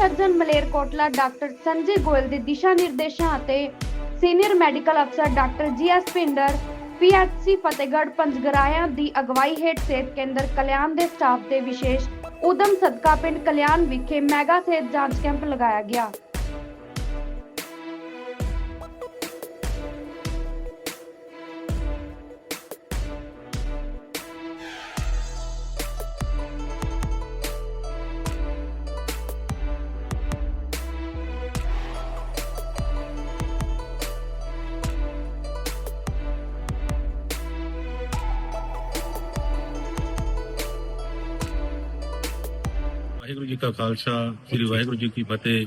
Surgeon Malerkotla doctor Sanjay Goyal ਦੇ ਦਿਸ਼ਾ ਨਿਰਦੇਸ਼ਾਂ ਅਤੇ ਸੀਨੀਅਰ ਮੈਡੀਕਲ ਅਫਸਰ doctor GS Pinder PHC Fatehgarh Panjgraian ਦੀ ਅਗਵਾਈ ਹੇਠ ਸਿਹਤ ਕੇਂਦਰ ਕਲਿਆਣ ਦੇ ਸਟਾਫ ਦੇ ਵਿਸ਼ੇਸ਼ ਉਦਮ ਸਦਕਾ ਪਿੰਡ ਕਲਿਆਣ ਵਿਖੇ ਮੈਗਾ ਸਿਹਤ ਜਾਂਚ ਕੈਂਪ ਲਗਾਇਆ ਗਿਆ। ਵਾਹਿਗੁਰੂ ਜੀ ਕਾ ਖਾਲਸਾ, ਸ੍ਰੀ ਵਾਹਿਗੁਰੂ ਜੀ ਕੀ ਫਤਿਹ।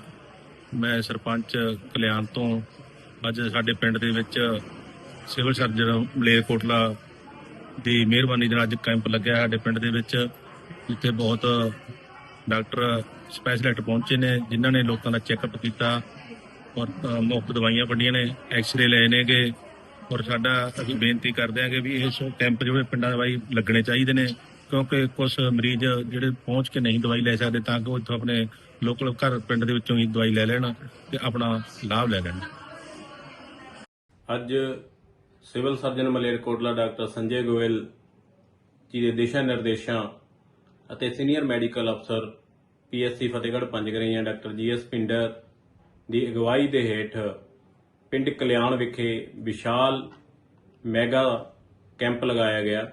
ਮੈਂ ਸਰਪੰਚ ਕਲਿਆਣ ਤੋਂ ਅੱਜ ਸਾਡੇ ਪਿੰਡ ਦੇ ਵਿੱਚ ਸਿਵਲ ਸਰਜਨ ਮਲੇਰਕੋਟਲਾ ਦੀ ਮਿਹਰਬਾਨੀ ਦੇ ਨਾਲ ਅੱਜ ਕੈਂਪ ਲੱਗਿਆ ਸਾਡੇ ਪਿੰਡ ਦੇ ਵਿੱਚ, ਜਿੱਥੇ ਬਹੁਤ ਡਾਕਟਰ ਸਪੈਸ਼ਲਿਸਟ ਪਹੁੰਚੇ ਨੇ, ਜਿਨ੍ਹਾਂ ਨੇ ਲੋਕਾਂ ਦਾ ਚੈੱਕਅਪ ਕੀਤਾ ਔਰ ਮੁਫਤ ਦਵਾਈਆਂ ਵੰਡੀਆਂ ਨੇ, ਐਕਸ-ਰੇ ਲਏ ਨੇਗੇ ਔਰ ਸਾਡਾ ਅਸੀਂ ਬੇਨਤੀ ਕਰਦੇ ਹਾਂ ਕਿ ਵੀ ਇਸ ਕੈਂਪ ਜਿਹੜੇ ਪਿੰਡਾਂ ਦੇ ਬਾਈ ਲੱਗਣੇ ਚਾਹੀਦੇ ਨੇ। ਕਿਉਂਕਿ ਕੁਝ ਮਰੀਜ਼ ਜਿਹੜੇ ਪਹੁੰਚ ਕੇ ਨਹੀਂ ਦਵਾਈ ਲੈ ਸਕਦੇ ਤਾਂ ਕਿ ਉਹ ਇੱਥੋਂ ਆਪਣੇ ਲੋਕਲ ਘਰ ਪਿੰਡ ਦੇ ਵਿੱਚੋਂ ਹੀ ਦਵਾਈ ਲੈ ਲੈਣ ਤੇ ਆਪਣਾ ਲਾਭ ਲੈ ਲੈਣ। ਅੱਜ civil surgeon Malerkotla doctor Sanjay Goyal ji ਦੇ ਦਿਸ਼ਾ ਨਿਰਦੇਸ਼ਾਂ ਅਤੇ ਸੀਨੀਅਰ ਮੈਡੀਕਲ ਅਫਸਰ PSC Fatehgarh Panjgrain doctor GS Pinder ਦੀ ਅਗਵਾਈ ਦੇ ਹੇਠ ਪਿੰਡ ਕਲਿਆਣ ਵਿਖੇ ਵਿਸ਼ਾਲ ਮੈਗਾ ਕੈਂਪ ਲਗਾਇਆ ਗਿਆ।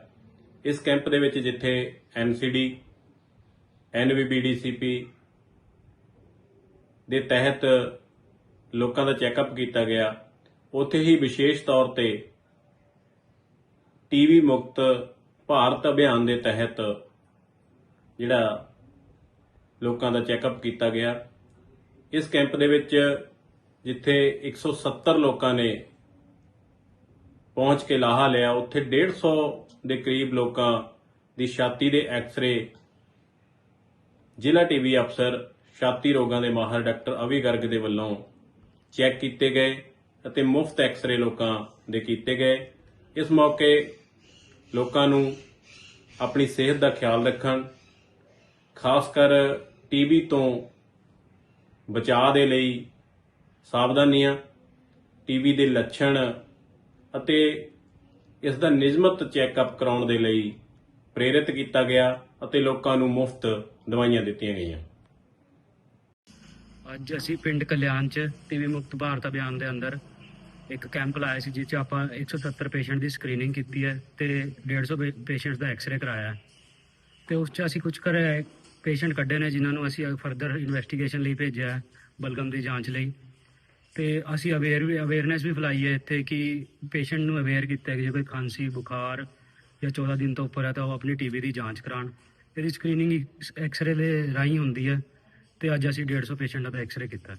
ਇਸ ਕੈਂਪ ਦੇ ਵਿੱਚ ਜਿੱਥੇ ਐਨਸੀਡੀ ਐਨਵੀਬੀਡੀਸੀਪੀ ਦੇ ਤਹਿਤ ਲੋਕਾਂ ਦਾ ਚੈੱਕਅਪ ਕੀਤਾ ਗਿਆ, ਉੱਥੇ ਹੀ ਵਿਸ਼ੇਸ਼ ਤੌਰ ਤੇ ਟੀਵੀ ਮੁਕਤ ਭਾਰਤ ਅਭਿਆਨ ਦੇ ਤਹਿਤ ਜਿਹੜਾ ਲੋਕਾਂ ਦਾ ਚੈੱਕਅਪ ਕੀਤਾ ਗਿਆ। ਇਸ ਕੈਂਪ ਦੇ ਵਿੱਚ ਜਿੱਥੇ 170 ਲੋਕਾਂ ਨੇ ਪਹੁੰਚ ਕੇ ਲਾਹਾ ਲਿਆ। ਉੱਥੇ 150 ਦੇ ਕਰੀਬ ਲੋਕਾਂ ਦੀ ਛਾਤੀ ਦੇ ਐਕਸ-ਰੇ, ਜ਼ਿਲ੍ਹਾ ਟੀਵੀ ਅਫਸਰ, ਛਾਤੀ ਰੋਗਾਂ ਦੇ ਮਾਹਰ ਡਾਕਟਰ ਅਵੀ ਗਰਗ ਦੇ ਵੱਲੋਂ ਚੈੱਕ ਕੀਤੇ ਗਏ ਅਤੇ ਮੁਫਤ ਐਕਸ-ਰੇ ਲੋਕਾਂ ਦੇ ਕੀਤੇ ਗਏ। ਇਸ ਮੌਕੇ ਲੋਕਾਂ ਨੂੰ ਆਪਣੀ ਸਿਹਤ ਦਾ ਖਿਆਲ ਰੱਖਣ, ਖਾਸ ਕਰ ਟੀਬੀ ਤੋਂ ਬਚਾਅ ਦੇ ਲਈ ਸਾਵਧਾਨੀਆਂ ਟੀਬੀ ਦੇ ਲੱਛਣ ਅਤੇ ਇਸ ਦਾ ਨਿਯਮਤ ਚੈੱਕਅਪ ਕਰਾਉਣ ਦੇ ਲਈ ਪ੍ਰੇਰਿਤ ਕੀਤਾ ਗਿਆ ਅਤੇ ਲੋਕਾਂ ਨੂੰ ਮੁਫਤ ਦਵਾਈਆਂ ਦਿੱਤੀਆਂ ਗਈਆਂ। ਅੱਜ ਅਸੀਂ ਪਿੰਡ ਕਲਿਆਣ ਚ ਟੀਵੀ ਮੁਕਤ ਭਾਰਤ ਅਭਿਆਨ ਦੇ ਅੰਦਰ ਇੱਕ ਕੈਂਪ ਲਾਇਆ ਸੀ ਜਿਸ ਚ ਆਪਾਂ 170 ਪੇਸ਼ੈਂਟ ਦੀ ਸਕਰੀਨਿੰਗ ਕੀਤੀ ਹੈ ਤੇ 150 ਪੇਸ਼ੈਂਟਸ ਦਾ ਐਕਸ-ਰੇ ਕਰਾਇਆ ਤੇ ਉਸ ਚ ਅਸੀਂ ਕੁਝ ਕਰ ਪੇਸ਼ੈਂਟ ਕੱਢੇ ਨੇ, ਜਿਨ੍ਹਾਂ ਨੂੰ ਅਸੀਂ ਫਰਦਰ ਇਨਵੈਸਟੀਗੇਸ਼ਨ ਲਈ ਭੇਜਿਆ ਬਲਗਮ ਦੀ ਜਾਂਚ ਲਈ। ਤੇ ਅਸੀਂ ਅਵੇਅਰ ਵੀ ਅਵੇਅਰਨੈਸ ਵੀ ਫੈਲਾਈ ਹੈ ਇੱਥੇ ਕਿ ਪੇਸ਼ੈਂਟ ਨੂੰ ਅਵੇਅਰ ਕੀਤਾ ਕਿ ਜੇ ਕੋਈ ਖਾਂਸੀ, ਬੁਖਾਰ ਜਾਂ 14 ਦਿਨ ਤੋਂ ਉੱਪਰ ਹੈ ਤਾਂ ਉਹ ਆਪਣੀ ਟੀਬੀ ਦੀ ਜਾਂਚ ਕਰਾਉਣ। ਇਹਦੀ ਸਕਰੀਨਿੰਗ ਐਕਸ-ਰੇ ਦੇ ਰਾਹੀਂ ਹੁੰਦੀ ਹੈ ਤੇ ਅੱਜ ਅਸੀਂ 150 ਪੇਸ਼ੈਂਟਾਂ ਦਾ ਐਕਸ-ਰੇ ਕੀਤਾ।